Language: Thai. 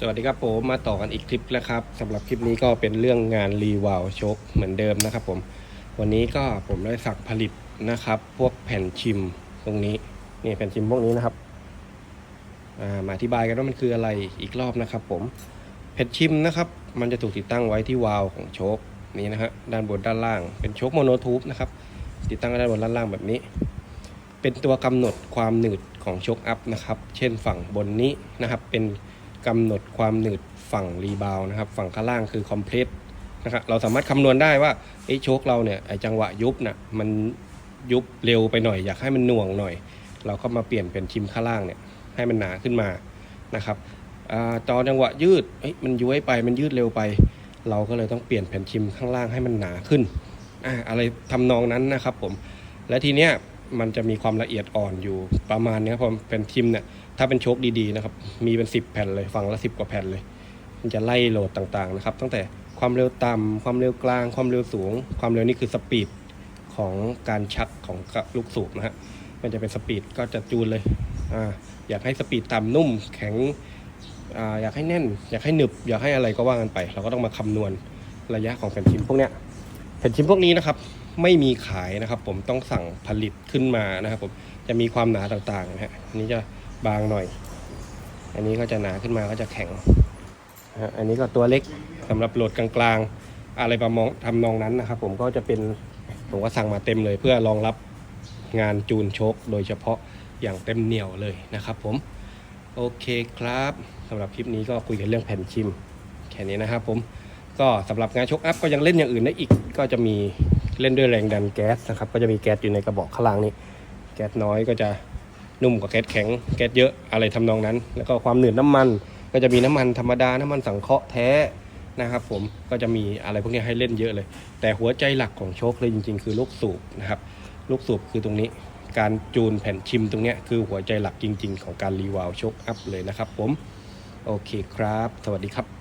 สวัสดีครับผมมาต่อกันอีกคลิปแล้วครับสำหรับคลิปนี้ก็เป็นเรื่องงานรีวาลโชคเหมือนเดิมนะครับผมวันนี้ก็ผมได้สักผลิตนะครับ พวกแผ่นชิมตรงนี้นี่แผ่นชิมพวกนี้นะครับามาอธิบายกันว่ามันคืออะไรอีกรอบนะครับ ผมแผ่นชิมนะครับ มันจะถูกติดตั้งไว้ที่วาล์วของโชคนี้นะฮะด้านบนด้านล่าง เป็นโชคโมโนทูบนะครับติดตั้งด้านบนด้านล่างแบบนี้ เป็นตัวกำหนดความหนืดของโชคอัพนะครับ เช่นฝั่งบนนี้นะครับเป็น กำหนดความหนืดฝั่งรีบาวนะครับ ฝั่งข้างล่างคือคอมเพลตนะครับเราสามารถคำนวณได้ว่าไอ้โชคเราเนี่ยไอ้จังหวะยุบน่ะมันยุบเร็วไปหน่อยอยากให้มันหน่วงหน่อย เราก็มาเปลี่ยนเป็นชิมข้างล่างเนี่ยให้มันหนาขึ้นมานะครับอาตอนจังหวะยืดเอ้มันย้วยไปมันยืดเร็วไป เราก็เลยต้องเปลี่ยนแผ่นชิมข้างล่างให้มันหนาขึ้นอ่าอะไรทำนองนั้นนะครับผมและทีเนี้ย มันจะมีความละเอียดอ่อนอยู่ประมาณเนี้ยผมเป็นทิมเนี่ยถ้าเป็นโชคดีๆนะครับมีเป็น 10 แผ่นเลยฝั่งละ 10 กว่าแผ่นเลย มันจะไล่โหลดต่างๆนะครับตั้งแต่ความเร็วต่ำความเร็วกลาง ความเร็วสูง ความเร็วนี่คือสปีดของการชักของลูกสูบนะฮะมันจะเป็นสปีดก็จะจูนเลยอ่าอยากให้สปีดต่ำนุ่มแข็งอ่าอยากให้แน่น อยากให้หนึบ อยากให้อะไรก็ว่ากันไป เราก็ต้องมาคำนวณระยะของแผ่นชิมพวกเนี้ย แผ่นชิมพวกนี้นะครับไม่มีขายนะครับ ผมต้องสั่งผลิตขึ้นมานะครับ ผมจะมีความหนาต่างๆนะฮะอันนี้จะบางหน่อย อันนี้ก็จะหนาขึ้นมาก็จะแข็งอันนี้ก็ตัวเล็กสำหรับโหลดกลางๆ อะไรประมองทำนองนั้นนะครับ ผมก็จะเป็นผมก็สั่งมาเต็มเลย เพื่อรองรับงานจูนโชคโดยเฉพาะอย่างเต็มเหนียวเลยนะครับ ผมโอเคครับสำหรับคลิปนี้ก็คุยกันเรื่องแผ่นชิมแค่นี้นะครับผม ก็สำหรับงานชกอัพก็ยังเล่นอย่างอื่นได้อีก ก็จะมีเล่นด้วยแรงดันแก๊สนะครับก็จะมีแก๊สอยู่ในกระบอกข้างล่างนี้แก๊สน้อยก็จะนุ่มกว่าแก๊สแข็งแก๊สเยอะอะไรทำนองนั้น แล้วก็ความหนืดน้ำมันก็จะมีน้ำมันธรรมดา น้ำมันสังเคราะห์แท้นะครับผมก็จะมีอะไรพวกนี้ให้เล่นเยอะเลย แต่หัวใจหลักของโชคเลยจริงๆ คือลูกสูบนะครับลูกสูบคือตรงนี้การจูนแผ่นชิมตรงนี้คือหัวใจหลักจริง ๆ ของการรีวาลโชคอัพเลยนะครับผมโอเคครับ สวัสดีครับ